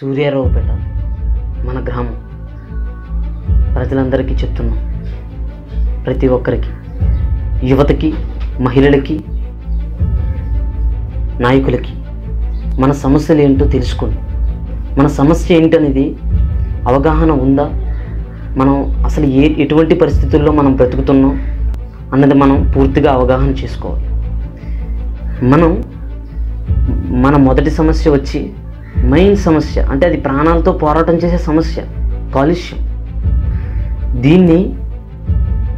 సూర్యారావుపేట మన గ్రామం. ప్రజలందరికీ చెప్తున్నాం ప్రతి ఒక్కరికి యువతకి మహిళలకి నాయకులకి మన సమస్యలు ఏంటో తెలుసుకోండి. మన సమస్య ఏంటనేది అవగాహన ఉందా? మనం అసలు ఏ ఎటువంటి పరిస్థితుల్లో మనం బ్రతుకుతున్నాం అన్నది మనం పూర్తిగా అవగాహన చేసుకోవాలి. మనం మన మొదటి సమస్య వచ్చి మెయిన్ సమస్య. అంటే అది ప్రాణాలతో పోరాటం చేసే సమస్య. కాలుష్యం. దీన్ని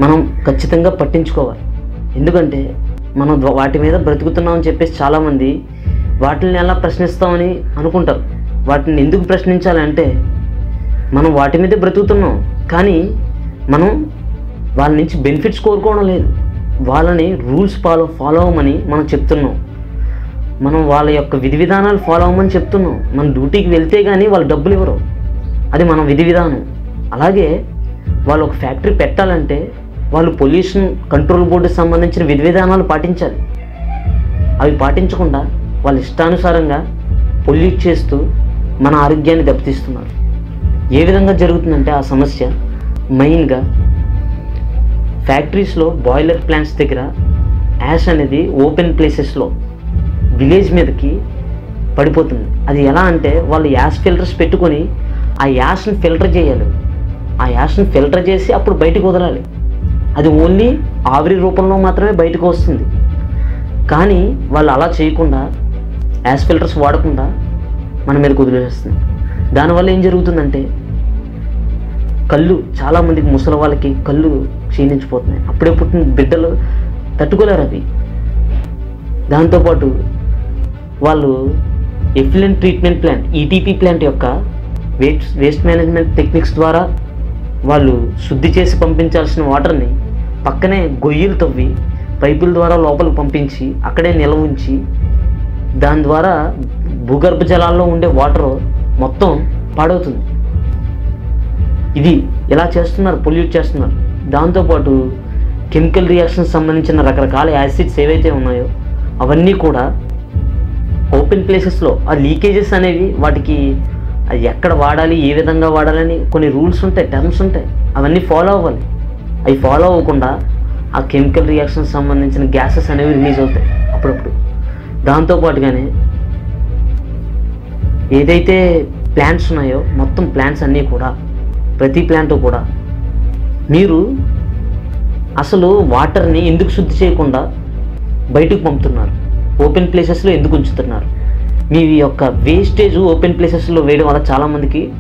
మనం ఖచ్చితంగా పట్టించుకోవాలి. ఎందుకంటే మనం వాటి మీద బ్రతుకుతున్నామని చెప్పేసి చాలామంది వాటిని ఎలా ప్రశ్నిస్తామని అనుకుంటారు. వాటిని ఎందుకు ప్రశ్నించాలంటే మనం వాటి మీదే బ్రతుకుతున్నాం. కానీ మనం వాళ్ళ నుంచి బెనిఫిట్స్ కోరుకోవడం లేదు. వాళ్ళని రూల్స్ ఫాలో ఫాలో అవ్వమని మనం చెప్తున్నాం. మనం వాళ్ళ యొక్క విధి విధానాలు ఫాలో అవ్వమని చెప్తున్నాం. మన డ్యూటీకి వెళ్తే కానీ వాళ్ళు డబ్బులు ఇవ్వరు. అది మన విధి విధానం. అలాగే వాళ్ళు ఒక ఫ్యాక్టరీ పెట్టాలంటే వాళ్ళు పొల్యూషన్ కంట్రోల్ బోర్డుకి సంబంధించిన విధి విధానాలు పాటించాలి. అవి పాటించకుండా వాళ్ళ ఇష్టానుసారంగా పొల్యూట్ చేస్తూ మన ఆరోగ్యాన్ని దెబ్బతీస్తున్నారు. ఏ విధంగా జరుగుతుందంటే ఆ సమస్య మెయిన్గా ఫ్యాక్టరీస్లో బాయిలర్ ప్లాంట్స్ దగ్గర యాష్ అనేది ఓపెన్ ప్లేసెస్లో విలేజ్ మీదకి పడిపోతుంది. అది ఎలా అంటే వాళ్ళు యాస్ ఫిల్టర్స్ పెట్టుకొని ఆ యాష్ని ఫిల్టర్ చేయాలి. ఆ యాష్ని ఫిల్టర్ చేసి అప్పుడు బయటకు వదలాలి. అది ఓన్లీ ఆవిరి రూపంలో మాత్రమే బయటకు వస్తుంది. కానీ వాళ్ళు అలా చేయకుండా యాస్ ఫిల్టర్స్ వాడకుండా మన మీద వదిలేస్తుంది. దానివల్ల ఏం జరుగుతుందంటే కళ్ళు చాలామందికి ముసలి వాళ్ళకి కళ్ళు క్షీణించిపోతున్నాయి. అప్పుడే పుట్టిన బిడ్డలు తట్టుకోలేరు అవి. దాంతోపాటు వాళ్ళు effluent treatment plant ETP plant యొక్క వేస్ట్ వేస్ట్ మేనేజ్మెంట్ టెక్నిక్స్ ద్వారా వాళ్ళు శుద్ధి చేసి పంపించాల్సిన వాటర్ని పక్కనే గొయ్యలు తవ్వి పైపుల ద్వారా లోపలికి పంపించి అక్కడే నిల్వ ఉంచి దాని ద్వారా భూగర్భ జలాల్లో ఉండే వాటర్ మొత్తం పాడవుతుంది. ఇది ఇలా చేస్తున్నారు? పొల్యూట్ చేస్తున్నారు. దాంతోపాటు కెమికల్ రియాక్షన్ సంబంధించిన రకరకాల యాసిడ్స్ ఏవైతే ఉన్నాయో అవన్నీ కూడా ఓపెన్ ప్లేసెస్లో ఆ లీకేజెస్ అనేవి వాటికి అది ఎక్కడ వాడాలి ఏ విధంగా వాడాలని కొన్ని రూల్స్ ఉంటాయి టర్మ్స్ ఉంటాయి. అవన్నీ ఫాలో అవ్వాలి. అవి ఫాలో అవ్వకుండా ఆ కెమికల్ రియాక్షన్ సంబంధించిన గ్యాసెస్ అనేవి రిలీజ్ అవుతాయి అప్పుడప్పుడు. దాంతోపాటుగానే ఏదైతే ప్లాంట్స్ ఉన్నాయో మొత్తం ప్లాంట్స్ అన్నీ కూడా ప్రతి ప్లాంట్ కూడా మీరు అసలు వాటర్ని ఎందుకు శుద్ధి చేయకుండా బయటకు పంపుతున్నారు? ఓపెన్ ప్లేసెస్లో ఎందుకు ఉంచుతున్నారు? మీ యొక్క వేస్టేజ్ ఓపెన్ ప్లేసెస్లో వేయడం వల్ల చాలామందికి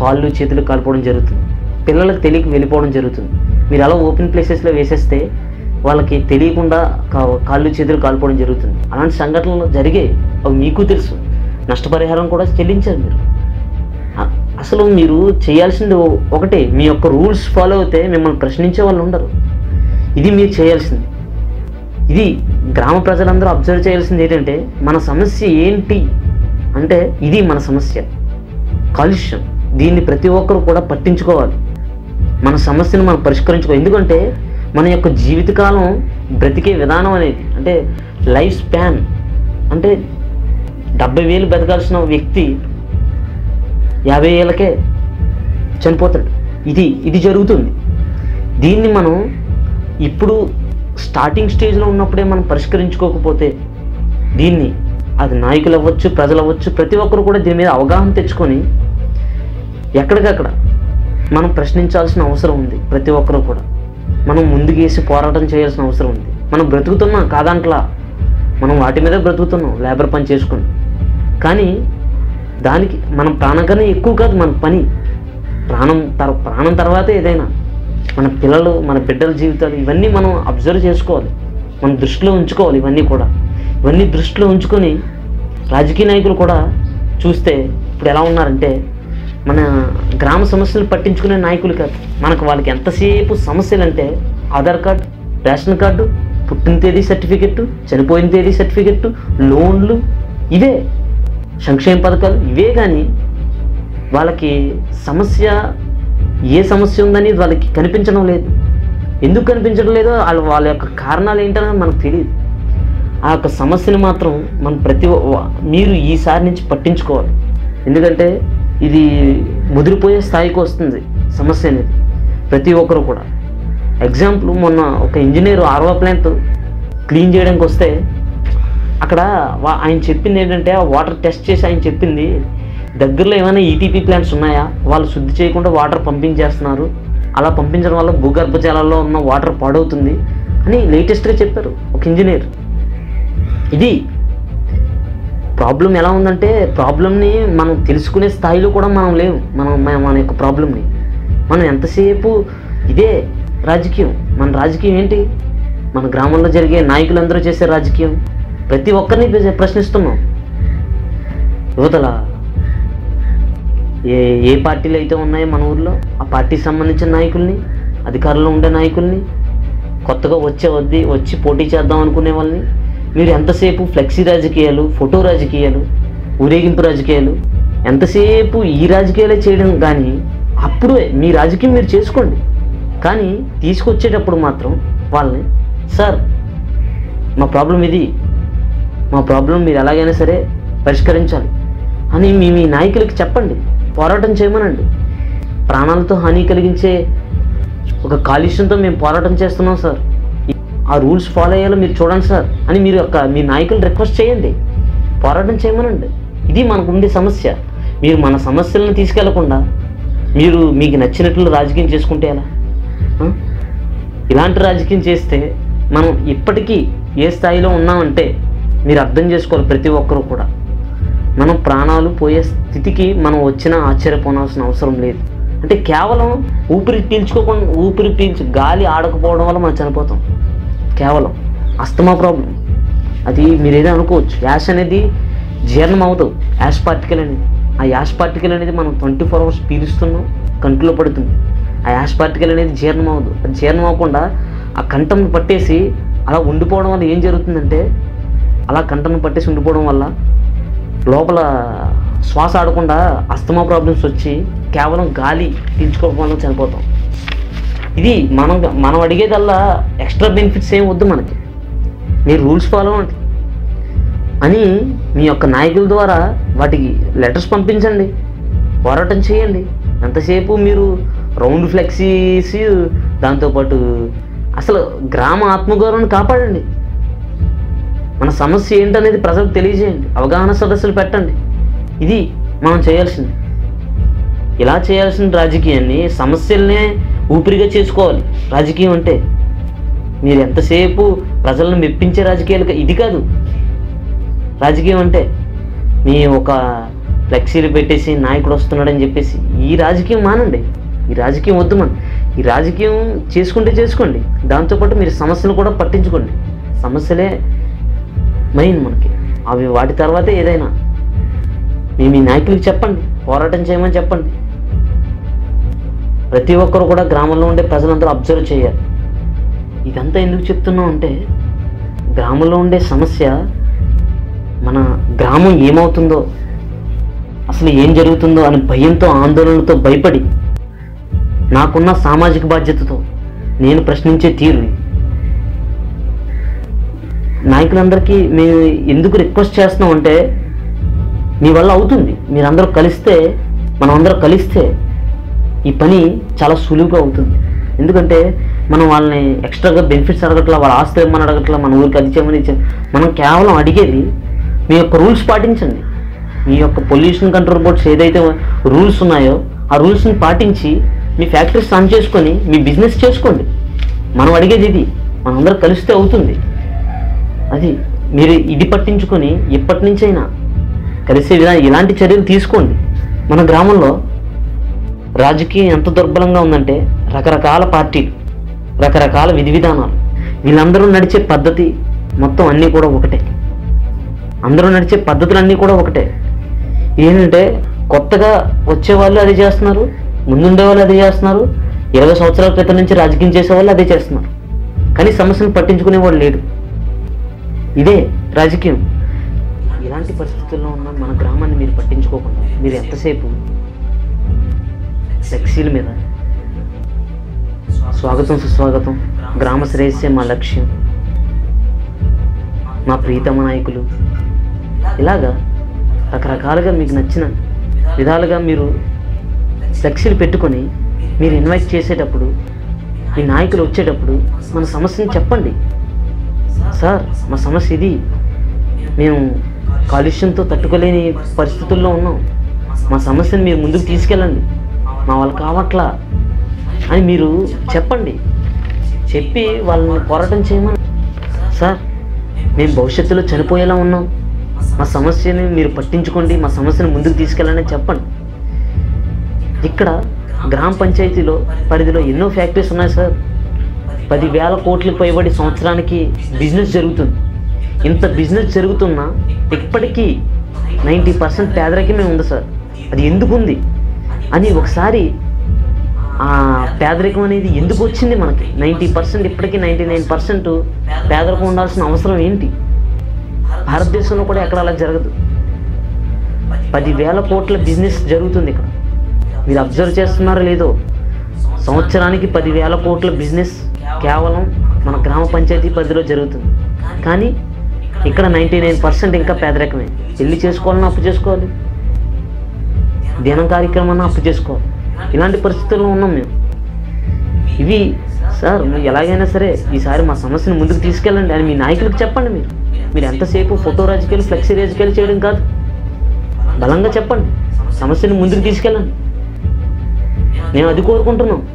కాళ్ళు చేతులు కాలిపోవడం జరుగుతుంది. పిల్లలకు తెలియక వెళ్ళిపోవడం జరుగుతుంది. మీరు అలా ఓపెన్ ప్లేసెస్లో వేసేస్తే వాళ్ళకి తెలియకుండా కా- కాళ్ళు చేతులు కాలిపోవడం జరుగుతుంది. అలాంటి సంఘటనలు జరిగాయి అవి మీకు తెలుసు. నష్టపరిహారం కూడా చెల్లించారు మీరు. అసలు మీరు చేయాల్సింది ఒకటే. మీ యొక్క రూల్స్ ఫాలో అయితే మిమ్మల్ని ప్రశ్నించే వాళ్ళు ఉండరు. ఇది మీరు చేయాల్సింది. ఇది గ్రామ ప్రజలందరూ అబ్జర్వ్ చేయాల్సింది ఏంటంటే మన సమస్య ఏంటి? అంటే ఇది మన సమస్య. కాలుష్యం. దీన్ని ప్రతి ఒక్కరు కూడా పట్టించుకోవాలి. మన సమస్యను మనం పరిష్కరించుకోవాలి ఎందుకంటే మన యొక్క జీవితకాలం బ్రతికే విధానం అనేది అంటే లైఫ్ స్పాన్ అంటే డెబ్బై వేలు బతకాల్సిన వ్యక్తి యాభై ఏళ్ళకే చనిపోతాడు. ఇది ఇది జరుగుతుంది. దీన్ని మనం ఇప్పుడు స్టార్టింగ్ స్టేజ్లో ఉన్నప్పుడే మనం పరిష్కరించుకోకపోతే దీన్ని అది నాయకులు అవ్వచ్చు ప్రజలు అవ్వచ్చు ప్రతి ఒక్కరు కూడా దీని మీద అవగాహన తెచ్చుకొని ఎక్కడికక్కడ మనం ప్రశ్నించాల్సిన అవసరం ఉంది ప్రతి ఒక్కరు కూడా. మనం ముందుకేసి పోరాటం చేయాల్సిన అవసరం ఉంది. మనం బ్రతుకుతున్నాం కాదంట్లా. మనం వాటి మీద బ్రతుకుతున్నాం లేబర్ పని చేసుకుని. కానీ దానికి మనం ప్రాణం కన్నా ఎక్కువ కాదు మన పని. ప్రాణం తర్ ప్రాణం తర్వాతే ఏదైనా. మన పిల్లలు మన బిడ్డల జీవితాలు ఇవన్నీ మనం అబ్జర్వ్ చేసుకోవాలి. మన దృష్టిలో ఉంచుకోవాలి ఇవన్నీ కూడా. ఇవన్నీ దృష్టిలో ఉంచుకొని రాజకీయ నాయకులు కూడా చూస్తే ఇప్పుడు ఎలా ఉన్నారంటే మన గ్రామ సమస్యలు పట్టించుకునే నాయకులు కాదు. మనకు వాళ్ళకి ఎంతసేపు సమస్యలు అంటే ఆధార్ కార్డు రేషన్ కార్డు పుట్టిన తేదీ సర్టిఫికెట్ చనిపోయిన తేదీ సర్టిఫికెట్ లోన్లు ఇవే. సంక్షేమ పథకాలు ఇవే కానీ వాళ్ళకి సమస్య ఏ సమస్య ఉందని వాళ్ళకి కనిపించడం లేదు. ఎందుకు కనిపించడం లేదో వాళ్ళ వాళ్ళ యొక్క కారణాలు ఏంటనేది మనకు తెలియదు. ఆ యొక్క సమస్యను మాత్రం మనం ప్రతి ఒ- మీరు ఈసారి నుంచి పట్టించుకోవాలి. ఎందుకంటే ఇది ముదిరిపోయే స్థాయికి వస్తుంది సమస్య అనేది. ప్రతి ఒక్కరు కూడా. ఎగ్జాంపుల్ మొన్న ఒక ఇంజనీర్ ఆర్వా ప్లాంట్ క్లీన్ చేయడానికి వస్తే అక్కడ ఆయన చెప్పింది ఏంటంటే ఆ వాటర్ టెస్ట్ చేసి ఆయన చెప్పింది దగ్గరలో ఏమైనా ఈటీపీ ప్లాంట్స్ ఉన్నాయా? వాళ్ళు శుద్ధి చేయకుండా వాటర్ పంపించేస్తున్నారు. అలా పంపించడం వల్ల భూగర్భ జలాల్లో ఉన్న వాటర్ పాడవుతుంది అని లేటెస్ట్గా చెప్పారు ఒక ఇంజనీర్. ఇది ప్రాబ్లం ఎలా ఉందంటే ప్రాబ్లమ్ని మనం తెలుసుకునే స్థాయిలో కూడా మనం లేవు. మనం మన- మన యొక్క ప్రాబ్లమ్ని. మనం ఎంతసేపు ఇదే రాజకీయం? మన రాజకీయం ఏంటి? మన గ్రామంలో జరిగే నాయకులందరూ చేసే రాజకీయం. ప్రతి ఒక్కరిని ప్రశ్నిస్తున్నాం. యువతల ఏ ఏ పార్టీలు అయితే ఉన్నాయో మన ఊర్లో ఆ పార్టీకి సంబంధించిన నాయకుల్ని అధికారంలో ఉండే నాయకుల్ని కొత్తగా వచ్చే వద్ది వచ్చి పోటీ చేద్దాం అనుకునే వాళ్ళని మీరు ఎంతసేపు ఫ్లెక్సీ రాజకీయాలు ఫోటో రాజకీయాలు ఊరేగింపు రాజకీయాలు ఎంతసేపు ఈ రాజకీయాలే చేయడం కానీ అప్పుడు మీ రాజకీయం మీరు చేసుకోండి. కానీ తీసుకొచ్చేటప్పుడు మాత్రం వాళ్ళని సార్ మా ప్రాబ్లం ఇది. మా ప్రాబ్లం మీరు ఎలాగైనా సరే పరిష్కరించాలి. అని మీ మీ నాయకులకి చెప్పండి. పోరాటం చేయమనండి. ప్రాణాలతో హాని కలిగించే ఒక కాలుష్యంతో మేము పోరాటం చేస్తున్నాం సార్. ఆ రూల్స్ ఫాలో అయ్యేలా మీరు చూడండి సార్ అని మీరు యొక్క మీ నాయకులు రిక్వెస్ట్ చేయండి. పోరాటం చేయమనండి. ఇది మనకు ఉండే సమస్య. మీరు మన సమస్యలను తీసుకెళ్ళకుండా మీరు మీకు నచ్చినట్లు రాజకీయం చేసుకుంటే ఎలా? ఇలాంటి రాజకీయం చేస్తే మనం ఇప్పటికీ ఏ స్థాయిలో ఉన్నామంటే మీరు అర్థం చేసుకోవాలి ప్రతి ఒక్కరూ కూడా. మనం ప్రాణాలు పోయే స్థితికి మనం వచ్చినా ఆశ్చర్యపోనాల్సిన అవసరం లేదు. అంటే కేవలం ఊపిరి పీల్చుకోకుండా ఊపిరి పీల్చి గాలి ఆడకపోవడం వల్ల మనం చనిపోతాం. కేవలం అస్తమా ప్రాబ్లం అది మీరు ఏదో అనుకోవచ్చు. యాష్ అనేది జీర్ణం అవ్వదు. యాష్ పార్టికల్ అనేది. ఆ యాష్ పార్టికల్ అనేది మనం ట్వంటీ ఫోర్ అవర్స్ పీలుస్తున్నాం కంటిలో పడుతుంది. ఆ యాష్ పార్టికల్ అనేది జీర్ణం అవ్వదు. అది జీర్ణం అవ్వకుండా ఆ కంఠం పట్టేసి అలా ఉండిపోవడం వల్ల ఏం జరుగుతుందంటే అలా కంఠం పట్టేసి ఉండిపోవడం వల్ల లోపల శ్వాస ఆడకుండా అస్తమా ప్రాబ్లమ్స్ వచ్చి కేవలం గాలి పీల్చుకోవడం వల్ల చనిపోతాం. ఇది మనం మనం అడిగేదల్లా ఎక్స్ట్రా బెనిఫిట్స్ ఏం వద్దు మనకి. మీరు రూల్స్ ఫాలో అవ్వండి. అని మీ యొక్క నాయకుల ద్వారా వాటికి లెటర్స్ పంపించండి. పోరాటం చేయండి. ఎంతసేపు మీరు రౌండ్ ఫ్లెక్సీస్ దాంతోపాటు అసలు గ్రామ ఆత్మగౌరవాన్ని కాపాడండి. మన సమస్య ఏంటనేది ప్రజలకు తెలియజేయండి. అవగాహన సదస్సులు పెట్టండి. ఇది మనం చేయాల్సింది. ఇలా చేయాల్సిన రాజకీయాన్ని సమస్యలనే ఊపిరిగా చేసుకోవాలి. రాజకీయం అంటే మీరు ఎంతసేపు ప్రజలను మెప్పించే రాజకీయాలు ఇది కాదు. రాజకీయం అంటే మీ ఒక ఫ్లెక్సీలు పెట్టేసి నాయకుడు వస్తున్నాడని చెప్పేసి ఈ రాజకీయం మానండి. ఈ రాజకీయం వద్దు మనం. ఈ రాజకీయం చేసుకుంటే చేసుకోండి. దాంతోపాటు మీరు సమస్యలు కూడా పట్టించుకోండి. సమస్యలే మెయిన్ మనకి. అవి వాటి తర్వాతే ఏదైనా. మీ మీ నాయకులకు చెప్పండి. పోరాటం చేయమని చెప్పండి. ప్రతి ఒక్కరు కూడా గ్రామంలో ఉండే ప్రజలందరూ అబ్జర్వ్ చేయాలి. ఇదంతా ఎందుకు చెప్తున్నాం అంటే గ్రామంలో ఉండే సమస్య మన గ్రామం ఏమవుతుందో అసలు ఏం జరుగుతుందో అని భయంతో ఆందోళనతో భయపడి నాకున్న సామాజిక బాధ్యతతో నేను ప్రశ్నించే తీరు నాయకులందరికీ మేము ఎందుకు రిక్వెస్ట్ చేస్తున్నాం అంటే మీ వల్ల అవుతుంది. మీరందరూ కలిస్తే మనం అందరూ కలిస్తే ఈ పని చాలా సులువుగా అవుతుంది ఎందుకంటే మనం వాళ్ళని ఎక్స్ట్రాగా బెనిఫిట్స్ అడగట్లా వాళ్ళ ఆస్తి ఏమని అడగట్లా మన ఊరికి అది చేయమని మనం కేవలం అడిగేది మీ యొక్క రూల్స్ పాటించండి. మీ యొక్క పొల్యూషన్ కంట్రోల్ బోర్డ్స్ ఏదైతే రూల్స్ ఉన్నాయో ఆ రూల్స్ని పాటించి మీ ఫ్యాక్టరీస్ రన్ చేసుకొని మీ బిజినెస్ చేసుకోండి. మనం అడిగేది ఇది. మనందరం కలిస్తే అవుతుంది. అది మీరు ఇది పట్టించుకొని ఎప్పటి నుంచైనా కలిసే విధా ఇలాంటి చర్యలు తీసుకోండి. మన గ్రామంలో రాజకీయం ఎంత దుర్బలంగా ఉందంటే రకరకాల పార్టీలు రకరకాల విధి విధానాలు. వీళ్ళందరూ నడిచే పద్ధతి మొత్తం అన్నీ కూడా ఒకటే. అందరూ నడిచే పద్ధతులన్నీ కూడా ఒకటే. ఏంటంటే కొత్తగా వచ్చే వాళ్ళు అదే చేస్తున్నారు ముందుండే వాళ్ళు అదే చేస్తున్నారు ఇరవై సంవత్సరాల క్రితం నుంచి రాజకీయం చేసేవాళ్ళు అదే చేస్తున్నారు. కానీ సమస్యను పట్టించుకునేవాడు లేడు ఇదే రాజకీయం. ఇలాంటి పరిస్థితుల్లో ఉన్న మన గ్రామాన్ని మీరు పట్టించుకోకుండా మీరు ఎంతసేపు ఫ్లెక్సీల మీద. స్వాగతం సుస్వాగతం. గ్రామ శ్రేయస్సే మా లక్ష్యం. మా ప్రీతమ నాయకులు. ఇలాగా రకరకాలుగా మీకు నచ్చిన విధాలుగా మీరు ఫ్లెక్సీలు పెట్టుకొని మీరు ఇన్వైట్ చేసేటప్పుడు మీ నాయకులు వచ్చేటప్పుడు మన సమస్యని చెప్పండి. సార్ మా సమస్య ఇది. మేము కాలుష్యంతో తట్టుకోలేని పరిస్థితుల్లో ఉన్నాం. మా సమస్యను మీరు ముందుకు తీసుకెళ్ళండి. మా వాళ్ళు కావట్లా అని మీరు చెప్పండి. చెప్పి వాళ్ళని పోరాటం చేయమని. సార్ మేము భవిష్యత్తులో చనిపోయేలా ఉన్నాం. మా సమస్యని మీరు పట్టించుకోండి మా సమస్యను ముందుకు తీసుకెళ్ళాలని చెప్పండి. ఇక్కడ గ్రామ పంచాయతీలో పరిధిలో ఎన్నో ఫ్యాక్టరీస్ ఉన్నాయి సార్. పదివేల కోట్లకు పైబడి సంవత్సరానికి బిజినెస్ జరుగుతుంది. ఇంత బిజినెస్ జరుగుతున్నా ఇప్పటికీ నైంటీ పర్సెంట్ పేదరికమే ఉంది సార్. అది ఎందుకు ఉంది అని ఒకసారి ఆ పేదరికం అనేది ఎందుకు వచ్చింది మనకి? నైంటీ పర్సెంట్ ఇప్పటికీ నైంటీ నైన్ పర్సెంట్ పేదరికం ఉండాల్సిన అవసరం ఏంటి? భారతదేశంలో కూడా ఎక్కడ అలా జరగదు. పదివేల కోట్ల బిజినెస్ జరుగుతుంది ఇక్కడ. మీరు అబ్జర్వ్ చేస్తున్నారో లేదో సంవత్సరానికి పదివేల కోట్ల బిజినెస్ కేవలం మన గ్రామ పంచాయతీ పరిధిలో జరుగుతుంది. కానీ ఇక్కడ నైంటీ నైన్ పర్సెంట్ ఇంకా పేదరికమే. పెళ్ళి చేసుకోవాలన్నా అప్పు చేసుకోవాలి. దినం కార్యక్రమాన్ని అప్పు చేసుకోవాలి ఇలాంటి పరిస్థితుల్లో ఉన్నాం మేము. ఇవి సార్ నువ్వు ఎలాగైనా సరే ఈసారి మా సమస్యను ముందుకు తీసుకెళ్ళండి అని మీ నాయకులకు చెప్పండి మీరు. మీరు ఎంతసేపు ఫోటో రాజకీయాలు ఫ్లెక్సీ రాజకీయాలు చేయడం కాదు. బలంగా చెప్పండి. సమస్యను ముందుకు తీసుకెళ్ళండి. నేను అది కోరుకుంటున్నాం.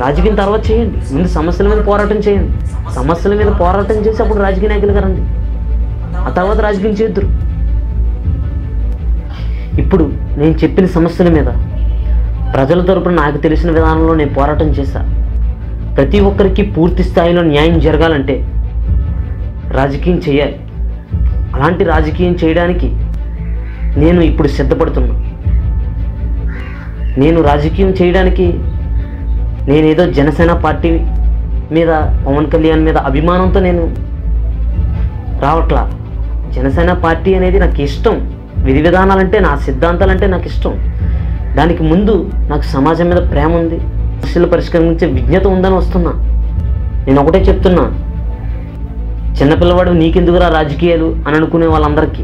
రాజకీయం తర్వాత చేయండి. ముందు సమస్యల మీద పోరాటం చేయండి. సమస్యల మీద పోరాటం చేసి అప్పుడు రాజకీయ నాయకులు రండి. ఆ తర్వాత రాజకీయం చేద్దరు. ఇప్పుడు నేను చెప్పిన సమస్యల మీద ప్రజల తరపున నాకు తెలిసిన విధానంలో నేను పోరాటం చేశా. ప్రతి ఒక్కరికి పూర్తి స్థాయిలో న్యాయం జరగాలంటే రాజకీయం చేయాలి. అలాంటి రాజకీయం చేయడానికి నేను ఇప్పుడు సిద్ధపడుతున్నా. నేను రాజకీయం చేయడానికి నేనేదో జనసేన పార్టీ మీద పవన్ కళ్యాణ్ మీద అభిమానంతో నేను రావట్లా? జనసేన పార్టీ అనేది నాకు ఇష్టం. విధి విధానాలంటే నా సిద్ధాంతాలంటే నాకు ఇష్టం. దానికి ముందు నాకు సమాజం మీద ప్రేమ ఉంది. సమస్యలు పరిష్కరించే విజ్ఞత ఉందని వస్తున్నా. నేను ఒకటే చెప్తున్నా. చిన్నపిల్లవాడు నీకెందుకురా రాజకీయాలు అని అనుకునే వాళ్ళందరికీ?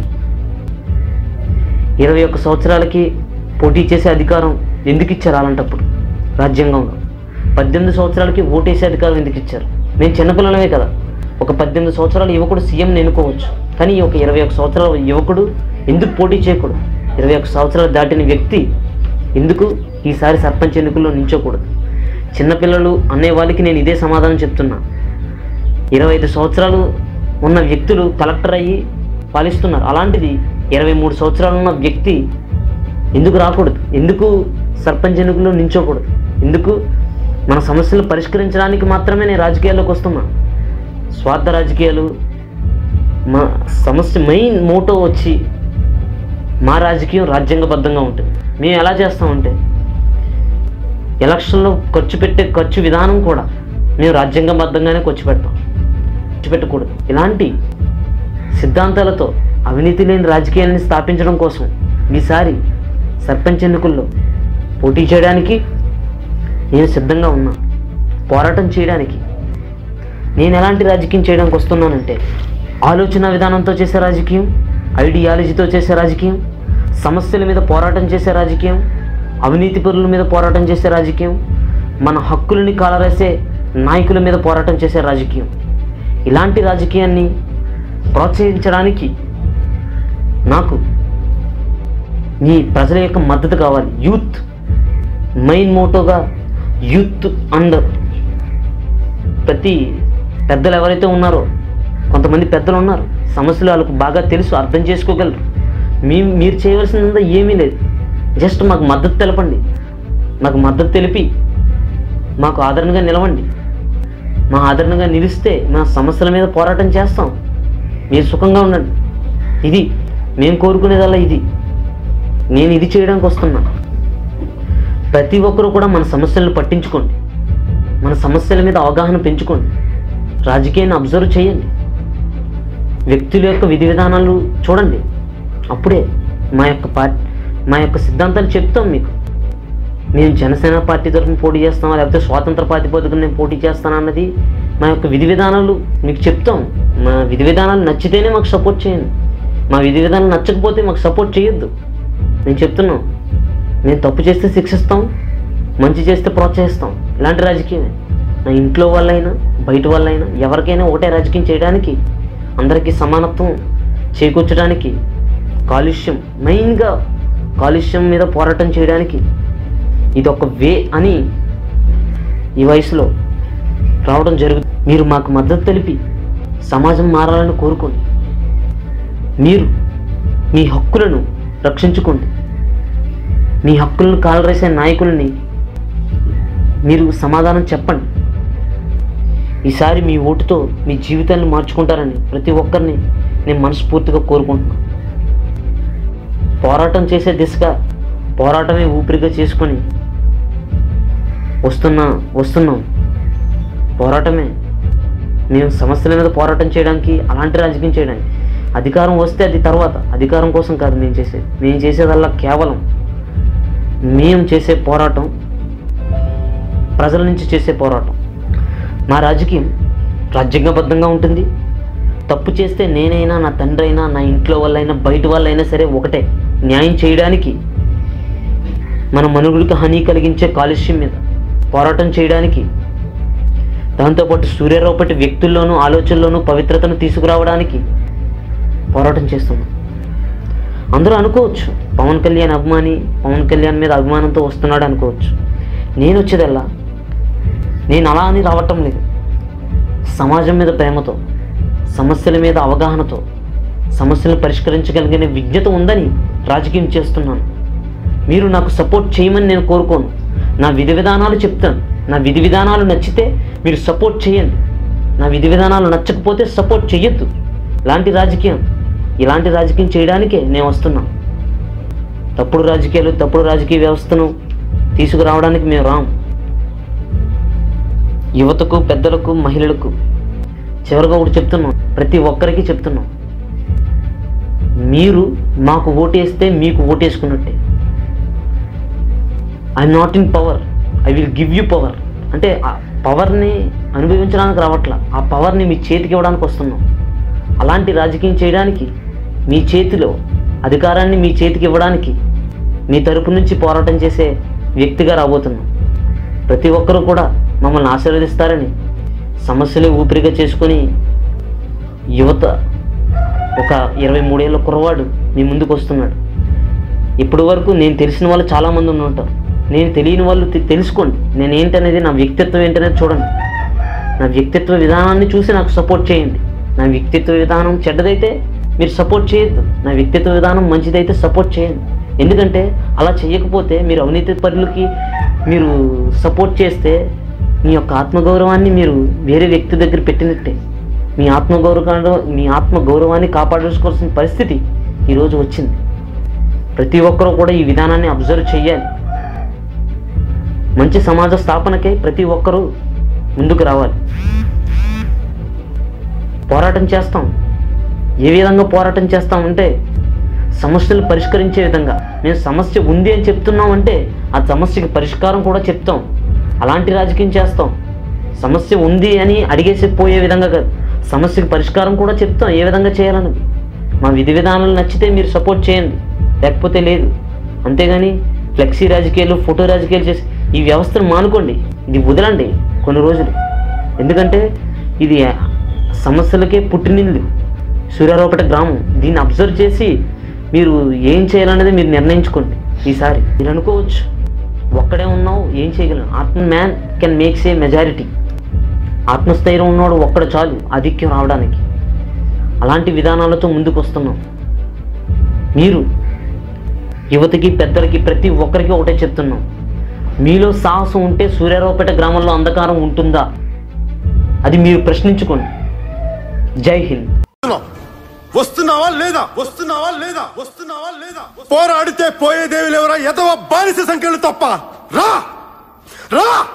ఇరవై ఒక్క సంవత్సరాలకి పోటీ చేసే అధికారం ఎందుకు ఇచ్చారు అలాంటప్పుడు? రాజ్యాంగంలో. పద్దెనిమిది సంవత్సరాలకి ఓటేసే అధికారం ఎందుకు ఇచ్చారు? మేము చిన్నపిల్లలమే కదా. ఒక పద్దెనిమిది సంవత్సరాల యువకుడు సీఎం ఎన్నుకోవచ్చు. కానీ ఒక ఇరవై ఒక సంవత్సరాల యువకుడు ఎందుకు పోటీ చేయకూడదు? ఇరవై ఒక సంవత్సరాలు దాటిన వ్యక్తి ఎందుకు ఈసారి సర్పంచ్ ఎన్నికల్లో నించోకూడదు? చిన్నపిల్లలు అనే వాళ్ళకి నేను ఇదే సమాధానం చెప్తున్నా. ఇరవై ఐదు సంవత్సరాలు ఉన్న వ్యక్తులు కలెక్టర్ అయ్యి పాలిస్తున్నారు. అలాంటిది ఇరవై మూడు సంవత్సరాలు ఉన్న వ్యక్తి ఎందుకు రాకూడదు? ఎందుకు సర్పంచ్ ఎన్నికల్లో నించోకూడదు? ఎందుకు మన సమస్యలు పరిష్కరించడానికి మాత్రమే నేను రాజకీయాల్లోకి వస్తున్నాను స్వార్థ రాజకీయాలు మా సమస్య మెయిన్ మోటో వచ్చి మా రాజకీయం రాజ్యాంగబద్ధంగా ఉంటుంది. మేము ఎలా చేస్తామంటే ఎలక్షన్లో ఖర్చు పెట్టే ఖర్చు విధానం కూడా మేము రాజ్యాంగబద్ధంగానే ఖర్చు పెడతాం. ఖర్చు పెట్టకూడదు. ఇలాంటి సిద్ధాంతాలతో అవినీతి లేని రాజకీయాన్ని స్థాపించడం కోసం ఈసారి సర్పంచ్ ఎన్నికల్లో పోటీ చేయడానికి నేను సిద్ధంగా ఉన్నా. పోరాటం చేయడానికి నేను ఎలాంటి రాజకీయం చేయడానికి వస్తున్నానంటే ఆలోచన విధానంతో చేసే రాజకీయం ఐడియాలజీతో చేసే రాజకీయం సమస్యల మీద పోరాటం చేసే రాజకీయం అవినీతి పరుల మీద పోరాటం చేసే రాజకీయం మన హక్కులని కాలరేసే నాయకుల మీద పోరాటం చేసే రాజకీయం. ఇలాంటి రాజకీయాన్ని ప్రోత్సహించడానికి నాకు మీ ప్రజల యొక్క మద్దతు కావాలి. యూత్ మెయిన్ మోటోగా యూత్ అండ్ ప్రతి పెద్దలు ఎవరైతే ఉన్నారో కొంతమంది పెద్దలు ఉన్నారు సమస్యలు వాళ్ళకు బాగా తెలుసు అర్థం చేసుకోగలరు. మీ మీరు చేయవలసిందంతా ఏమీ లేదు. జస్ట్ మాకు మద్దతు తెలపండి. మాకు మద్దతు తెలిపి మాకు ఆదరణగా నిలవండి. మా ఆదరణగా నిలిస్తే మా సమస్యల మీద పోరాటం చేస్తాం. మీరు సుఖంగా ఉండండి. ఇది మేము కోరుకునేదల్లా ఇది. నేను ఇది చేయడానికి వస్తున్నా. ప్రతి ఒక్కరూ కూడా మన సమస్యలను పట్టించుకోండి. మన సమస్యల మీద అవగాహన పెంచుకోండి. రాజకీయాన్ని అబ్జర్వ్ చేయండి. వ్యక్తుల యొక్క విధి విధానాలు చూడండి. అప్పుడే మా యొక్క పార్టీ మా యొక్క సిద్ధాంతాలు చెప్తాం మీకు. మేము జనసేన పార్టీ తరఫున పోటీ చేస్తామా? లేకపోతే స్వాతంత్ర ప్రాతిపదికన నేను పోటీ చేస్తానా అన్నది మా యొక్క విధి విధానాలు మీకు చెప్తాం. మా విధి విధానాలు నచ్చితేనే మాకు సపోర్ట్ చేయండి. మా విధి విధానాలు నచ్చకపోతే మాకు సపోర్ట్ చేయొద్దు. నేను చెప్తున్నాం మేము తప్పు చేస్తే శిక్షిస్తాం మంచి చేస్తే ప్రోత్సహిస్తాం. ఇలాంటి రాజకీయమే. నా ఇంట్లో వాళ్ళైనా బయట వాళ్ళైనా ఎవరికైనా ఒకటే రాజకీయం చేయడానికి అందరికీ సమానత్వం చేకూర్చడానికి కాలుష్యం మెయిన్గా కాలుష్యం మీద పోరాటం చేయడానికి ఇది ఒక వే అని ఈ వయసులో రావడం జరుగుతుంది మీరు మాకు మద్దతు తెలిపి సమాజం మారాలని కోరుకోండి. మీరు మీ హక్కులను రక్షించుకోండి. మీ హక్కులను కాలరేసే నాయకుల్ని మీరు సమాధానం చెప్పండి. ఈసారి మీ ఓటుతో మీ జీవితాన్ని మార్చుకుంటారని ప్రతి ఒక్కరిని నేను మనస్ఫూర్తిగా కోరుకుంటున్నాను పోరాటం చేసే దిశగా పోరాటమే ఊపిరిగా చేసుకొని వస్తున్నా వస్తున్నాం. పోరాటమే. మేము సమస్యల మీద పోరాటం చేయడానికి అలాంటి రాజకీయం చేయడానికి. అధికారం వస్తే అది తర్వాత. అధికారం కోసం కాదు మేము చేసేది. మేము చేసేదల్లా కేవలం మేము చేసే పోరాటం ప్రజల నుంచి చేసే పోరాటం. నా రాజకీయం రాజ్యాంగబద్ధంగా ఉంటుంది. తప్పు చేస్తే నేనైనా నా తండ్రి అయినా నా ఇంట్లో వాళ్ళైనా బయట వాళ్ళైనా సరే ఒకటే. న్యాయం చేయడానికి మన మనుగుడికి హాని కలిగించే కాలుష్యం మీద పోరాటం చేయడానికి దాంతోపాటు సూర్యరావుపట్టి వ్యక్తుల్లోనూ ఆలోచనల్లోనూ పవిత్రతను తీసుకురావడానికి పోరాటం చేస్తున్నాం. అందరూ అనుకోవచ్చు పవన్ కళ్యాణ్ అభిమాని పవన్ కళ్యాణ్ మీద అభిమానంతో వస్తున్నాడు అనుకోవచ్చు. నేను వచ్చేదల్లా నేను అలా అని రావటం లేదు. సమాజం మీద ప్రేమతో సమస్యల మీద అవగాహనతో సమస్యలను పరిష్కరించగలిగిన విజ్ఞత ఉందని రాజకీయం చేస్తున్నాను. మీరు నాకు సపోర్ట్ చేయమని నేను కోరుకోను. నా విధి విధానాలు చెప్తాను. నా విధి విధానాలు నచ్చితే మీరు సపోర్ట్ చేయండి. నా విధి విధానాలు నచ్చకపోతే సపోర్ట్ చేయొద్దు ఇలాంటి రాజకీయం ఇలాంటి రాజకీయం చేయడానికే నేను వస్తున్నాను తప్పుడు రాజకీయాలు తప్పుడు రాజకీయ వ్యవస్థను తీసుకురావడానికి మేము రాము. యువతకు పెద్దలకు మహిళలకు. చివరిగా ఒకటి చెప్తున్నాం ప్రతి ఒక్కరికి చెప్తున్నాం. మీరు మాకు ఓటేస్తే మీకు ఓటేసుకున్నట్టే. I'm not in power I will give you power అంటే ఆ పవర్ని అనుభవించడానికి రావట్లా. ఆ పవర్ని మీ చేతికి ఇవ్వడానికి వస్తున్నాం. అలాంటి రాజకీయం చేయడానికి మీ చేతిలో అధికారాన్ని మీ చేతికి ఇవ్వడానికి మీ తరపు నుంచి పోరాటం చేసే వ్యక్తిగా రాబోతున్నాం. ప్రతి ఒక్కరూ కూడా మమ్మల్ని ఆశీర్వదిస్తారని సమస్యలే ఊపిరిగా చేసుకొని యువత ఒక ఇరవై మూడేళ్ళ కుర్రవాడు మీ ముందుకు వస్తున్నాడు. ఇప్పటి వరకు నేను తెలిసిన వాళ్ళు చాలామంది ఉంటారు నేను తెలియని వాళ్ళు తెలుసుకోండి. నేను ఏంటనేది నా వ్యక్తిత్వం ఏంటనేది చూడండి. నా వ్యక్తిత్వ విధానాన్ని చూసి నాకు సపోర్ట్ చేయండి. నా వ్యక్తిత్వ విధానం చెడ్డదైతే మీరు సపోర్ట్ చేయొద్దు. నా వ్యక్తిత్వ విధానం మంచిదైతే సపోర్ట్ చేయండి. ఎందుకంటే అలా చేయకపోతే మీరు అవినీతి పరులకి మీరు సపోర్ట్ చేస్తే మీ యొక్క ఆత్మగౌరవాన్ని మీరు వేరే వ్యక్తి దగ్గర పెట్టినట్టే. మీ ఆత్మగౌరవ మీ ఆత్మగౌరవాన్ని కాపాడుకోవాల్సిన పరిస్థితి ఈరోజు వచ్చింది. ప్రతి ఒక్కరూ కూడా ఈ విధానాన్ని అబ్జర్వ్ చేయాలి. మంచి సమాజ స్థాపనకై ప్రతి ఒక్కరూ ముందుకు రావాలి. పోరాటం చేస్తాం. ఏ విధంగా పోరాటం చేస్తామంటే సమస్యలు పరిష్కరించే విధంగా. మేము సమస్య ఉంది అని చెప్తున్నామంటే ఆ సమస్యకి పరిష్కారం కూడా చెప్తాం. అలాంటి రాజకీయం చేస్తాం. సమస్య ఉంది అని అడిగేసి పోయే విధంగా కాదు. సమస్యకు పరిష్కారం కూడా చెప్తాం. ఏ విధంగా చేయాలన్నది. మా విధి విధానాలు నచ్చితే మీరు సపోర్ట్ చేయండి. లేకపోతే లేదు. అంతేగాని ఫ్లెక్సీ రాజకీయాలు ఫోటో రాజకీయాలు చేసి ఈ వ్యవస్థను మానుకోండి. ఇది వదలండి కొన్ని రోజులు. ఎందుకంటే ఇది సమస్యలకే పుట్టినిల్లు. సూర్యారావుపేట గ్రామం. దీన్ని అబ్జర్వ్ చేసి మీరు ఏం చేయాలనేది మీరు నిర్ణయించుకోండి. ఈసారి. మీరు అనుకోవచ్చు. ఒక్కడే ఉన్నావు ఏం చేయగలను? ఆత్మ man can makes a majority ఆత్మస్థైర్యం ఉన్నాడు ఒక్కడ చాలు ఆధిక్యం రావడానికి. అలాంటి విధానాలతో ముందుకు వస్తున్నాం మీరు యువతకి పెద్దలకి ప్రతి ఒక్కరికి ఒకటే చెప్తున్నాం. మీలో సాహసం ఉంటే సూర్యారావుపేట గ్రామంలో అంధకారం ఉంటుందా? అది మీరు ప్రశ్నించుకోండి. జై హింద్. వస్తున్నావా లేదా? వస్తున్నావా లేదా? వస్తున్నావా లేదా? పోరాడితే పోయేదేవి లేవరా. ఎదవ బానిస సంఖ్యలు తప్ప. రా! రా!